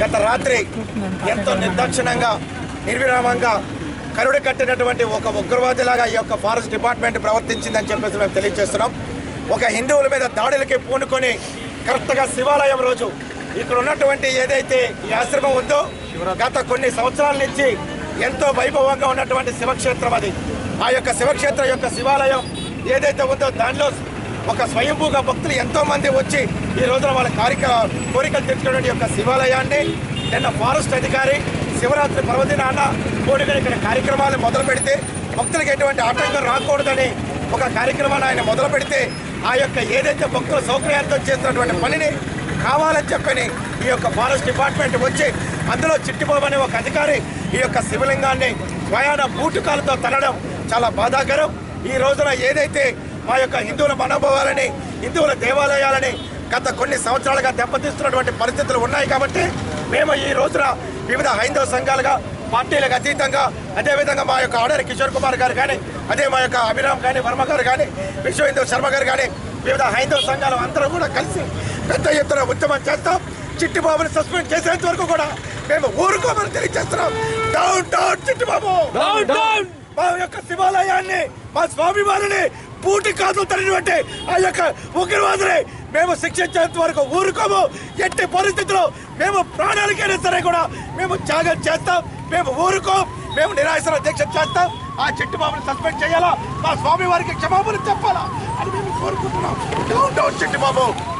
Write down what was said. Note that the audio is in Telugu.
గత రాత్రి ఎంతో నిర్దాక్షిణంగా నిర్విరామంగా కరుడు కట్టినటువంటి ఒక ఉగ్రవాదిలాగా ఈ యొక్క ఫారెస్ట్ డిపార్ట్మెంట్ ప్రవర్తించిందని చెప్పేసి మేము తెలియజేస్తున్నాం. ఒక హిందువుల మీద దాడులకి పూనుకొని కరెక్ట్గా శివాలయం రోజు ఇక్కడ ఉన్నటువంటి ఏదైతే ఈ ఆశ్రమం ఉందో గత కొన్ని సంవత్సరాల నుంచి ఎంతో వైభవంగా ఉన్నటువంటి శివక్షేత్రం అది. ఆ యొక్క శివక్షేత్రం యొక్క శివాలయం ఏదైతే ఉందో దానిలో ఒక స్వయంభూగా భక్తులు ఎంతో మంది వచ్చి ఈ రోజున వాళ్ళ కార్యక్ర కోరికలు తెచ్చుకునే యొక్క శివాలయాన్ని నిన్న ఫారెస్ట్ అధికారి శివరాత్రి పర్వదినాన కోరికలు ఇక్కడ కార్యక్రమాలు మొదలు పెడితే భక్తులకు ఎటువంటి ఆటంకం రాకూడదని ఒక కార్యక్రమాన్ని ఆయన మొదలు పెడితే ఆ యొక్క ఏదైతే భక్తుల సౌకర్యార్థం చేస్తున్నటువంటి పనిని కావాలని చెప్పని ఈ యొక్క ఫారెస్ట్ డిపార్ట్మెంట్ వచ్చి అందులో చిట్టిబాబు అనే ఒక అధికారి ఈ యొక్క శివలింగాన్ని స్వయాన బూటుకాలతో తనడం చాలా బాధాకరం. ఈ రోజున ఏదైతే మా యొక్క హిందువుల మనోభావాలని హిందువుల దేవాలయాలని గత కొన్ని సంవత్సరాలుగా దెబ్బతీస్తున్నటువంటి పరిస్థితులు ఉన్నాయి కాబట్టి మేము ఈ రోజున వివిధ హైందవ సంఘాలుగా పార్టీలకు అతీతంగా అదేవిధంగా మా యొక్క ఆర్డర్ కిషోర్ కుమార్ గారు కానీ అదే మా యొక్క అభిరామ్ కానీ వర్మ గారు కానీ విశ్వ హిందూ శర్మ గారు కానీ వివిధ హైందవ సంఘాలు అందరూ కూడా కలిసి పెద్ద ఎత్తున ఉద్యమం చేస్తాం. చిట్టిబాబుని సస్పెండ్ చేసేంత వరకు కూడా మేము ఊరుకోమని తెలియజేస్తున్నాం. Down down Chittibabu! మా యొక్క శివాలయాన్ని మా స్వామి వారిని పూటి కాదు తరినటువంటి ఆ యొక్క ఉగ్రవాదులే. మేము శిక్షించేంత వరకు ఊరుకోము. ఎట్టి పరిస్థితుల్లో మేము ప్రాణాలకైనా సరే కూడా మేము త్యాగం చేస్తాం. మేము ఊరుకోం. మేము నిరాశన దీక్ష చేస్తాం. ఆ చిట్టు బాబుని సస్పెండ్ చేయాలా? మా స్వామి వారికి క్షమాపణ చెప్పాలా? అని మేము కోరుకుంటున్నాం. డౌన్ డౌన్ బాబు